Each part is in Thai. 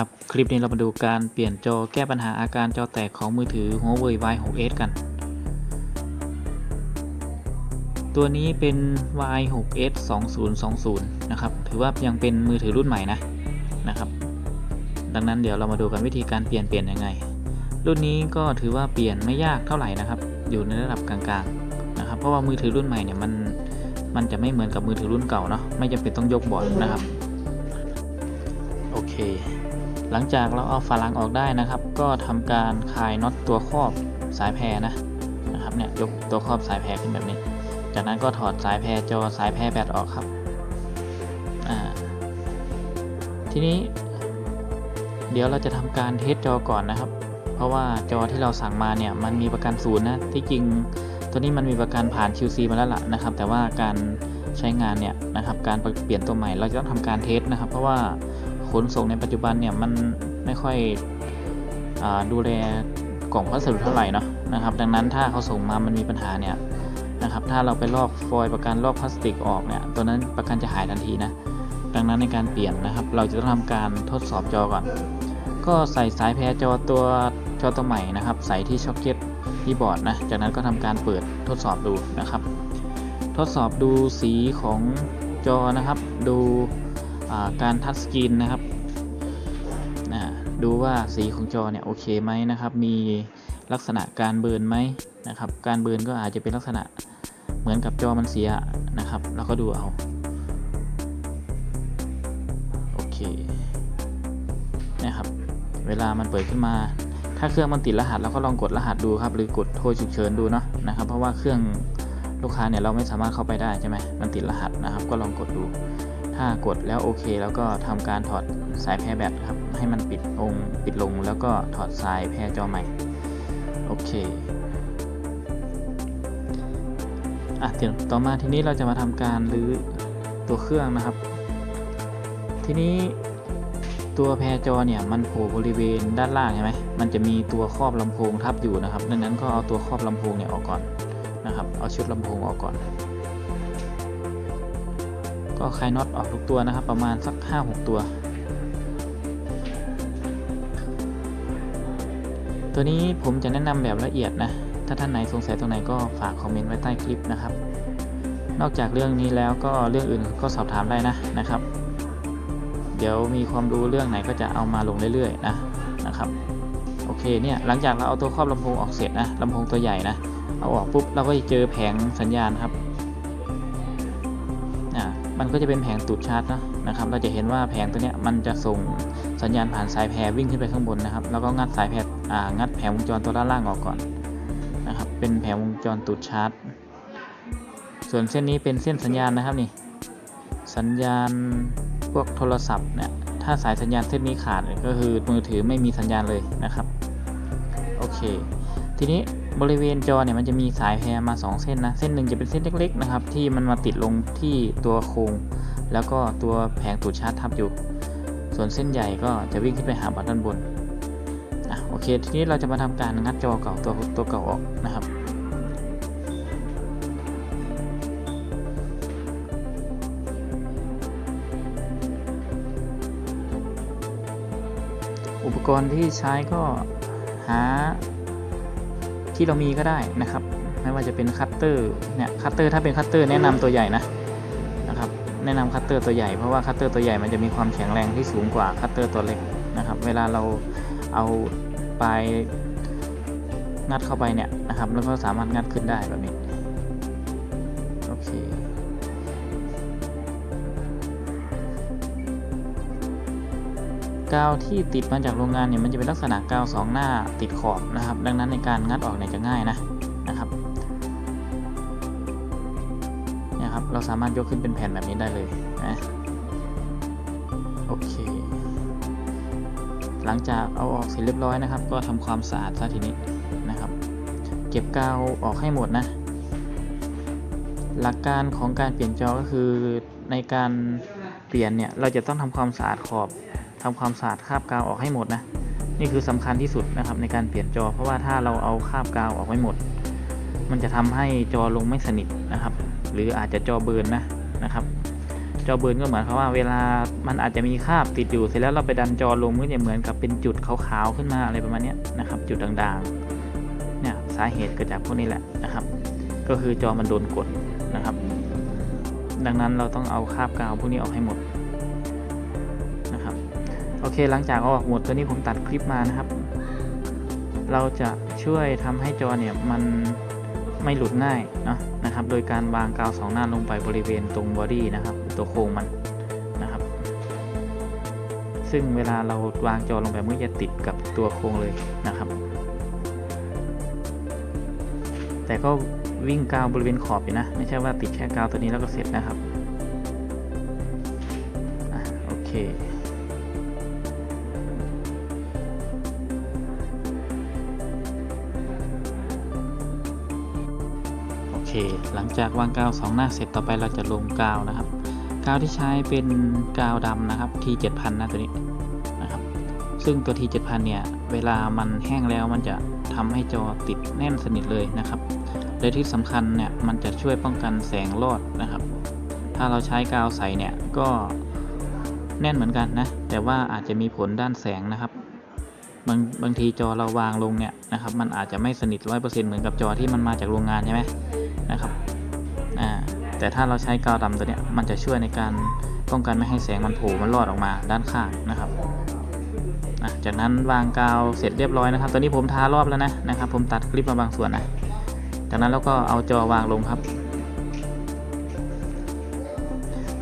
ครับคลิปนี้เรามาดูการเปลี่ยนจอแก้ปัญหาอาการจอแตกของมือถือ Huawei Y6s กัน ตัวนี้เป็น Y6s 2020 นะครับ ถือว่ายังเป็นมือถือรุ่นใหม่นะนะครับ ดังนั้นเดี๋ยวเรามาดูกันวิธีการเปลี่ยนเปลี่ยนยังไง รุ่นนี้ก็ถือว่าเปลี่ยนไม่ยากเท่าไหร่นะครับ อยู่ในระดับกลางๆนะครับ เพราะว่ามือถือรุ่นใหม่เนี่ยมันมันจะไม่เหมือนกับมือถือรุ่นเก่าเนาะไม่จำเป็นต้องยกบอร์ดนะครับ โอเค หลังจากเราเอาฝาหลังออกได้นะครับ ก็ทำการคลายน็อตตัวครอบสายแพรนะนะครับเนี่ยยกตัวครอบสายแพรขึ้นแบบนี้ จากนั้นก็ถอดสายแพรจอสายแพรแบตออกครับทีนี้ เดี๋ยวเราจะทำการเทสจอก่อนนะครับ เพราะว่าจอที่เราสั่งมาเนี่ยมันมีประกันศูนย์นะที่จริงตัวนี้มันมีประกันผ่าน QC มาแล้วล่ะนะครับ แต่ว่าการใช้งานเนี่ยนะครับ การเปลี่ยนตัวใหม่เราจะต้องทำการเทสนะครับ เพราะว่า นส่งในปัจจุบันเนี่ยมันไม่ค่อยอดูแลกล่องพัสดุเท่าไหร่เนาะนะครับ ดังนั้นถ้าเขาส่งมามันมีปัญหาเนี่ยนะครับ ถ้าเราไปลอกฟอยล์ประกันลอกพลาสติกออกเนี่ยตัวนั้นประกันจะหายทันทีนะดังนั้นในการเปลี่ยนนะครับ เราจะต้องทำการทดสอบจอก่อน ก็ใส่สายแพรจอตัวจอตัวใหม่นะครับ ใส่ที่ช็อคเก็ตที่บอร์ดนะจากนั้นก็ทำการเปิดทดสอบดูนะครับ ทดสอบดูสีของจอนะครับ ดูการทัชสกรีนนะครับ ดูว่าสีของจอเนี่ยโอเคไหมนะครับ มีลักษณะการเบิร์นไหมนะครับ การเบิร์นก็อาจจะเป็นลักษณะเหมือนกับจอมันเสียนะครับเราก็ดูเอา โอเค นะครับ เวลามันเปิดขึ้นมา ถ้าเครื่องมันติดรหัสเราก็ลองกดรหัสดูครับ หรือกดโทรฉุกเฉินดูเนาะนะครับ เพราะว่าเครื่องลูกค้าเนี่ยเราไม่สามารถเข้าไปได้ใช่ไหมมันติดรหัสนะครับ ก็ลองกดดู ถ้ากดแล้วโอเค แล้วก็ทำการถอด สายแพรแบตครับให้มันปิดองปิดลงแล้วก็ถอดสายแพรจอใหม่โอเคอะเดี๋ยวต่อมาทีนี้เราจะมาทำการรื้อตัวเครื่องนะครับ ทีนี้ตัวแพรจอเนี่ยมันโผล่บริเวณด้านล่างใช่ไหมมันจะมีตัวครอบลำโพงทับอยู่นะครับ ดังนั้นก็เอาตัวครอบลำโพงเนี่ยออกก่อนนะครับ เอาชุดลำโพงออกก่อน ก็คลายน็อตออกทุกตัวนะครับ ประมาณสัก 5-6 ตัว ตัวนี้ผมจะแนะนำแบบละเอียดนะ ถ้าท่านไหนสงสัยตรงไหนก็ฝากคอมเมนต์ไว้ใต้คลิปนะครับ นอกจากเรื่องนี้แล้วก็เรื่องอื่นก็สอบถามได้นะนะครับ เดี๋ยวมีความรู้เรื่องไหนก็จะเอามาลงเรื่อยๆนะนะครับโอเคเนี่ยหลังจากเราเอาตัวครอบลำโพงออกเสร็จนะลำโพงตัวใหญ่นะเอาออกปุ๊บเราก็จะเจอแผงสัญญาณครับ มันก็จะเป็นแผงตูดชาร์จนะนะครับเราจะเห็นว่าแผงตัวเนี้ยมันจะส่งสัญญาณผ่านสายแพรวิ่งขึ้นไปข้างบนนะครับ แล้วก็งัดสายแพรอ่างัดแผงวงจรตัวด้านล่างออกก่อนนะครับเป็นแผงวงจรตูดชาร์จ ส่วนเส้นนี้เป็นเส้นสัญญาณนะครับนี่สัญญาณพวกโทรศัพท์เนี่ยถ้าสายสัญญาณเส้นนี้ขาดก็คือมือถือไม่มีสัญญาณเลยนะครับโอเค ทีนี้ บริเวณจอเนี่ยมันจะมีสายแพรมา 2 เส้นนะ เส้นหนึ่งจะเป็นเส้นเล็กๆนะครับที่มันมาติดลงที่ตัวโครงแล้วก็ตัวแผงตูดชาร์จทับอยู่ ส่วนเส้นใหญ่ก็จะวิ่งขึ้นไปหาบอร์ดด้านบนอะโอเค ทีนี้เราจะมาทำการงัดจอเก่าตัวตัวเก่าออกนะครับอุปกรณ์ที่ใช้ก็หา ที่เรามีก็ได้นะครับ ไม่ว่าจะเป็นคัตเตอร์เนี่ยคัตเตอร์ถ้าเป็นคัตเตอร์แนะนำตัวใหญ่นะนะครับแนะนำคัตเตอร์ตัวใหญ่เพราะว่าคัตเตอร์ตัวใหญ่มันจะมีความแข็งแรงที่สูงกว่าคัตเตอร์ตัวเล็กนะครับเวลาเราเอาปลายงัดเข้าไปเนี่ยนะครับแล้วก็สามารถงัดขึ้นได้แบบนี้ กาวที่ติดมาจากโรงงานเนี่ยมันจะเป็นลักษณะกาวสองหน้าติดขอบนะครับ ดังนั้นในการงัดออกเนี่ยจะง่ายนะนะครับเนี่ยครับ เราสามารถยกขึ้นเป็นแผ่นแบบนี้ได้เลยนะโอเค หลังจากเอาออกเสร็จเรียบร้อยนะครับ ก็ทำความสะอาดซะทีนี้นะครับ เก็บกาวออกให้หมดนะ หลักการของการเปลี่ยนจอก็คือในการเปลี่ยนเนี่ยเราจะต้องทำความสะอาดขอบ ทำความสะอาดคราบกาวออกให้หมดนะ นี่คือสำคัญที่สุดนะครับในการเปลี่ยนจอ เพราะว่าถ้าเราเอาคราบกาวออกไม่หมด มันจะทำให้จอลงไม่สนิทนะครับ หรืออาจจะจอเบิร์นนะนะครับ จอเบิร์นก็เหมือนเขามว่าเวลามันอาจจะมีคราบติดอยู่เสร็จแล้วเราไปดันจอลงก็จะเหมือนกับเป็นจุดขาวๆขึ้นมาอะไรประมาณนี้นะครับ จุดด่างๆเนี่ยสาเหตุเกิดจากพวกนี้แหละนะครับ ก็คือจอมันโดนกดนะครับ ดังนั้นเราต้องเอาคราบกาวพวกนี้ออกให้หมด อเคหลังจากเอาออกหมดตัวนี้ผมตัดคลิปมานะครับ เราจะช่วยทำให้จอเนี่ยมันไม่หลุดง่ายเนาะนะครับ โดยการวางกาวสองหน้าลงไปบริเวณตรงบอดี้นะครับ ตัวโครงมันนะครับ ซึ่งเวลาเราวางจอลงไปมันจะติดกับตัวโครงเลยนะครับ แต่ก็วิ่งกาวบริเวณขอบอยู่นะ ไม่ใช่ว่าติดแค่กาวตัวนี้แล้วก็เสร็จนะครับอโอเค หลังจากวางกาวสองหน้าเสร็จต่อไปเราจะลงกาวนะครับ กาวที่ใช้เป็นกาวดำนะครับ T7000 นะตัวนี้นะครับ ซึ่งตัว T7000 เนี่ย เวลามันแห้งแล้วมันจะทำให้จอติดแน่นสนิทเลยนะครับ และที่สำคัญเนี่ยมันจะช่วยป้องกันแสงรอดนะครับ ถ้าเราใช้กาวใสเนี่ยก็แน่นเหมือนกันนะ แต่ว่าอาจจะมีผลด้านแสงนะครับ บางบางทีจอเราวางลงเนี่ยนะครับมันอาจจะไม่สนิทร้อยเปอร์เซ็นต์เหมือนกับจอที่มันมาจากโรงงานใช่ไหมนะครับอ่าแต่ถ้าเราใช้กาวดำตัวเนี้ยมันจะช่วยในการป้องกันไม่ให้แสงมันโผล่มันลอดออกมาด้านข้างนะครับอะจากนั้นวางกาวเสร็จเรียบร้อยนะครับ ตอนนี้ผมทารอบแล้วนะนะครับ ผมตัดคลิปมาบางส่วนนะ จากนั้นเราก็เอาจอวางลงครับ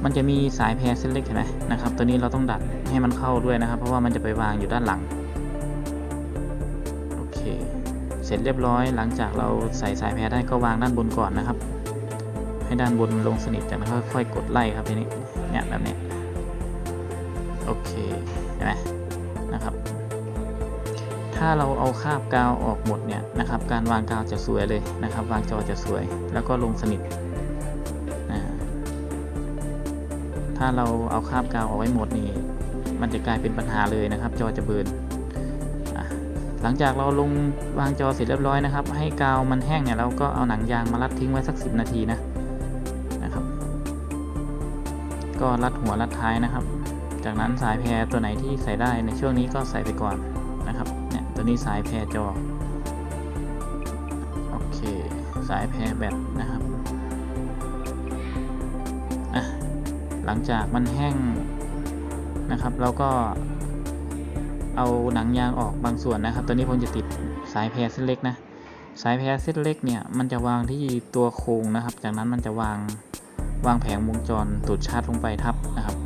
มันจะมีสายแพรเส้นเล็กเห็นไหมนะครับ ตัวนี้เราต้องดัดให้มันเข้าด้วยนะครับ เพราะว่ามันจะไปวางอยู่ด้านหลัง เสร็จเรียบร้อย หลังจากเราใส่สายแพรได้ก็วางด้านบนก่อนนะครับ ให้ด้านบนลงสนิทจากนั้นค่อยๆกดไล่ครับทีนี้เนี่ยแบบนี้โอเคเห็นไหมนะครับ ถ้าเราเอาคาบกาวออกหมดเนี่ยนะครับ การวางกาวจะสวยเลยนะครับ วางจอจะสวย แล้วก็ลงสนิทนะถ้าเราเอาคาบกาวเอาไว้หมดนี่มันจะกลายเป็นปัญหาเลยนะครับ จอจะเบิร์นอะ หลังจากเราลงวางจอเสร็จเรียบร้อยนะครับ ให้กาวมันแห้งเนี่ยเราก็เอาหนังยางมารัดทิ้งไว้สัก 10 นาทีนะนะครับ ก็รัดหัวรัดท้ายนะครับ จากนั้นสายแพรตัวไหนที่ใส่ได้ในช่วงนี้ก็ใส่ไปก่อนนะครับเนี่ยตัวนี้สายแพรจอโอเคสายแพรแบตนะครับอะหลังจากมันแห้งนะครับ เราก็ เอาหนังยางออกบางส่วนนะครับ ตัวนี้ผมจะติดสายแพรเส้นเล็กนะ สายแพรเส้นเล็กเนี่ยมันจะวางที่ตัวโครงนะครับ จากนั้นมันจะวางวางแผงวงจรตูดชาร์จลงไปทับนะครับ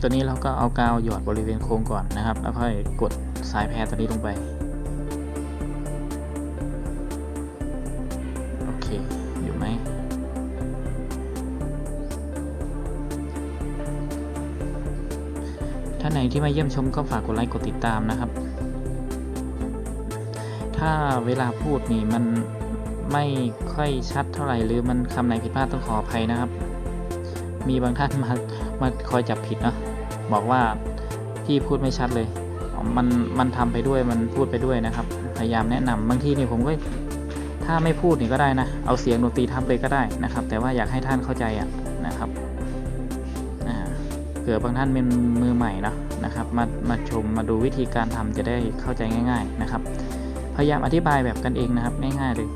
ตัวนี้เราก็เอากาวหยอดบริเวณโครงก่อนนะครับ แล้วค่อยกดสายแพรตัวนี้ลงไป ที่มาเยี่ยมชมก็ฝากกดไลค์กดติดตามนะครับ ถ้าเวลาพูดนี่มันไม่ค่อยชัดเท่าไหร่หรือมันคำไหนผิดพลาดต้องขออภัยนะครับ มีบางท่านมามาคอยจับผิดเนาะบอกว่าพี่พูดไม่ชัดเลย มันมันทำไปด้วยมันพูดไปด้วยนะครับ พยายามแนะนำบางทีนี่ผมก็ถ้าไม่พูดนี่ก็ได้นะ เอาเสียงดนตรีทับเลยก็ได้นะครับ แต่ว่าอยากให้ท่านเข้าใจอะนะครับเผื่อบางท่านเป็นมือใหม่เนาะ นะครับ มามาชมมาดูวิธีการทำจะได้เข้าใจง่าย ๆนะครับ พยายามอธิบายแบบกันเองนะครับง่ายๆเลย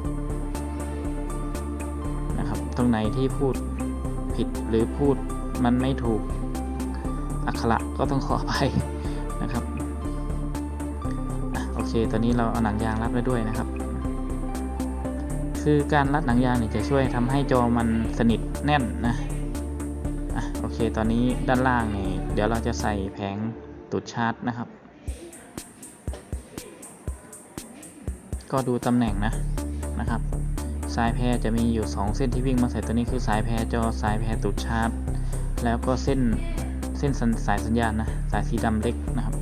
นะครับ ตรงไหนที่พูดผิดหรือพูดมันไม่ถูกอักขระก็ต้องขออภัยนะครับอโอเค ตอนนี้เราเอาหนังยางรัดไว้ด้วยนะครับ คือการรัดหนังยางเนี่ยจะช่วยทำให้จอมันสนิทแน่นนะอะโอเค ตอนนี้ด้านล่างนี่เดี๋ยวเราจะใส่แผงตูดชาร์จนะครับ ก็ดูตำแหน่งนะนะครับสายแพรจะมีอยู่ 2 เส้นที่วิ่งมาใส่ตัวนี้คือสายแพรจอสายแพรตูดชาร์จแล้วก็เส้นเส้นสสายสัญญาณนะสายสีดำเล็กนะครับ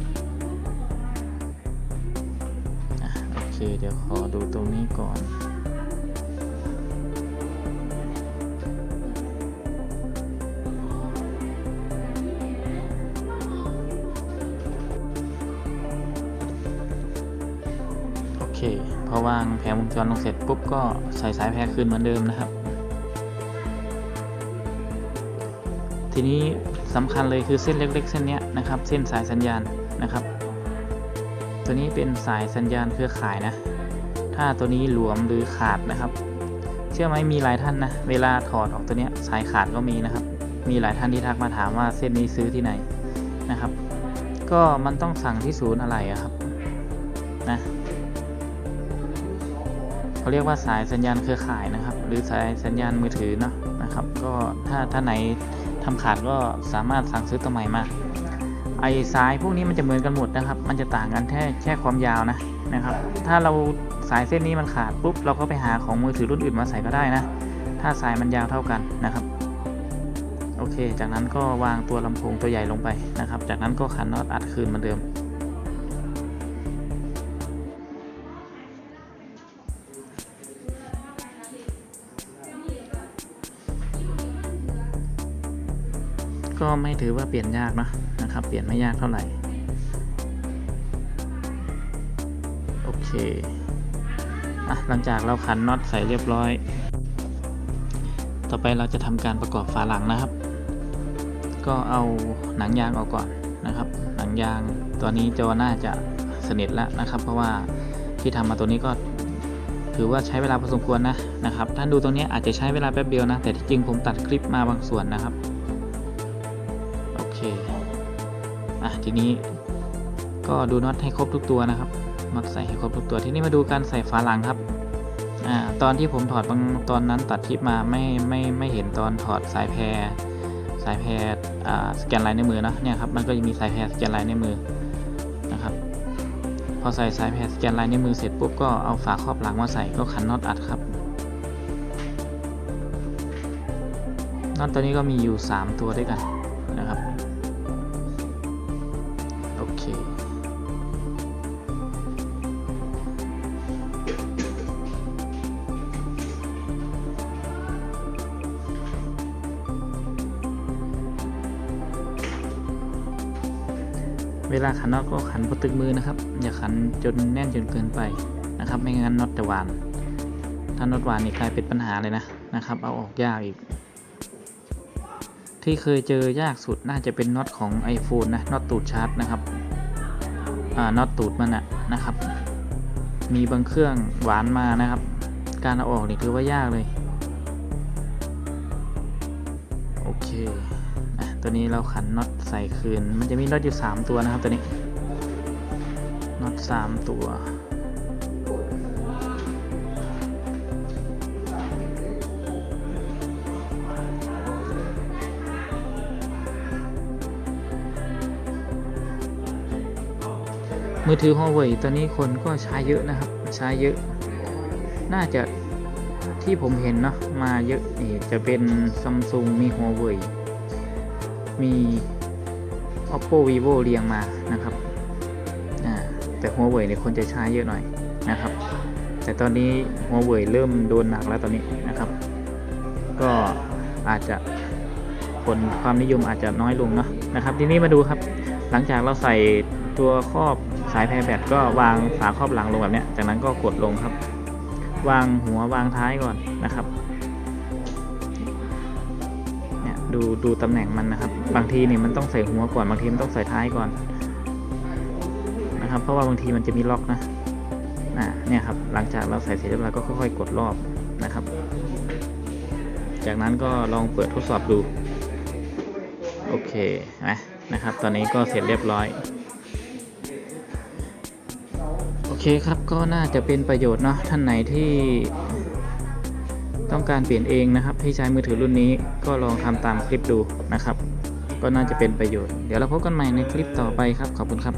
โอเคเดี๋ยวขอดูตรงนี้ก่อน เคพอวางแผงวงจรลงเสร็จปุ๊บก็ใส่สายแพรคืนเหมือนเดิมนะครับ ทีนี้สำคัญเลยคือเส้นเล็กๆ เส้นนี้นะครับ เส้นสายสัญญาณนะครับ ตัวนี้เป็นสายสัญญาณเครือข่ายนะ ถ้าตัวนี้หลวมหรือขาดนะครับ เชื่อไหมมีหลายท่านนะเวลาถอดออกตัวนี้สายขาดก็มีนะครับ มีหลายท่านที่ทักมาถามว่าเส้นนี้ซื้อที่ไหนนะครับ ก็มันต้องสั่งที่ศูนย์อะไรครับนะ เขาเรียกว่าสายสัญญาณเครือข่ายนะครับ หรือสายสัญญาณมือถือเนาะนะครับ ก็ถ้าถ้าไหนทำขาดก็สามารถสั่งซื้อตัวใหม่มาไอสายพวกนี้มันจะเหมือนกันหมดนะครับ มันจะต่างกันแค่แค่ความยาวนะนะครับ ถ้าเราสายเส้นนี้มันขาดปุ๊บเราก็ไปหาของมือถือรุ่นอื่นมาใส่ก็ได้นะ ถ้าสายมันยาวเท่ากันนะครับ โอเค จากนั้นก็วางตัวลำโพงตัวใหญ่ลงไปนะครับ จากนั้นก็ขันน็อตอัดคืนเหมือนเดิม ก็ไม่ถือว่าเปลี่ยนยากนะนะครับ เปลี่ยนไม่ยากเท่าไหร่ โอเคอะหลังจากเราขันน็อตใส่เรียบร้อย ต่อไปเราจะทำการประกอบฝาหลังนะครับ ก็เอาหนังยางออกก่อนนะครับ หนังยางตัวนี้จอน่าจะสนิทแล้วนะครับ เพราะว่าที่ทำมาตัวนี้ก็ถือว่าใช้เวลาพอสมควรนะนะครับ ท่านดูตรงนี้อาจจะใช้เวลาแป๊บเดียวนะ แต่ที่จริงผมตัดคลิปมาบางส่วนนะครับ อะทีนี้ก็ดูน็อตให้ครบทุกตัวนะครับน็อตใส่ให้ครบทุกตัวทีนี้มาดูการใส่ฝาหลังครับอ่าตอนที่ผมถอดบางตอนนั้นตัดคลิปมาไม่ไม่ไม่เห็นตอนถอดสายแพรสายแพรอ่าสแกนลายในมือนะเนี่ยครับมันก็จะมีสายแพรสแกนลายในมือนะครับพอใส่สายแพรสแกนลายในมือเสร็จปุ๊บก็เอาฝาครอบหลังมาใส่ก็ขันน็อตอัดครับน็อตตัวนี้ก็มีอยู่ 3 ตัวด้วยกัน เวลาขันน็อตก็ขันพอตึกมือนะครับ อย่าขันจนแน่นจนเกินไปนะครับ ไม่งั้นน็อตจะหวาน ถ้าน็อตหวานนี่กลายเป็นปัญหาเลยนะนะครับ เอาออกยากอีก ที่เคยเจอยากสุดน่าจะเป็นน็อตของ iPhone นะน็อตตูดชาร์จนะครับอ่าน็อตตูดมันอะนะครับ มีบางเครื่องหวานมานะครับ การเอาออกนี่ถือว่ายากเลย โอเค ตัวนี้เราขันน็อตใส่คืน มันจะมีน็อตอยู่ 3 ตัวนะครับตัวนี้น็อต3ตัวมือถือ Huawei ตอนนี้คนก็ใช้เยอะนะครับ ใช้เยอะ น่าจะที่ผมเห็นเนาะมาเยอะนี่จะเป็น Samsung มี Huawei มี Oppo Vivo เรียงมานะครับอ่าแต่ Huawei เนี่ยคนจะใช้เยอะหน่อยนะครับ แต่ตอนนี้ Huawei เริ่มโดนหนักแล้วตอนนี้นะครับ ก็อาจจะคนความนิยมอาจจะน้อยลงเนาะนะครับ ทีนี้มาดูครับ หลังจากเราใส่ตัวครอบสายแพรแบตก็วางฝาครอบหลังลงแบบเนี้ยจากนั้นก็กดลงครับ วางหัววางท้ายก่อนนะครับ ดูดูตำแหน่งมันนะครับ บางทีเนี่ยมันต้องใส่หัวก่อน บางทีมันต้องใส่ท้ายก่อนนะครับ เพราะว่าบางทีมันจะมีล็อกนะอ่าเนี่ยครับ หลังจากเราใส่เสร็จเรียบร้อยก็ค่อยๆ กดรอบนะครับ จากนั้นก็ลองเปิดทดสอบดู โอเคนะนะครับ ตอนนี้ก็เสร็จเรียบร้อย โอเคครับ ก็น่าจะเป็นประโยชน์เนาะ ท่านไหนที่ ต้องการเปลี่ยนเองนะครับที่ใช้มือถือรุ่นนี้ก็ลองทำตามคลิปดูนะครับ ก็น่าจะเป็นประโยชน์ เดี๋ยวเราพบกันใหม่ในคลิปต่อไปครับ ขอบคุณครับ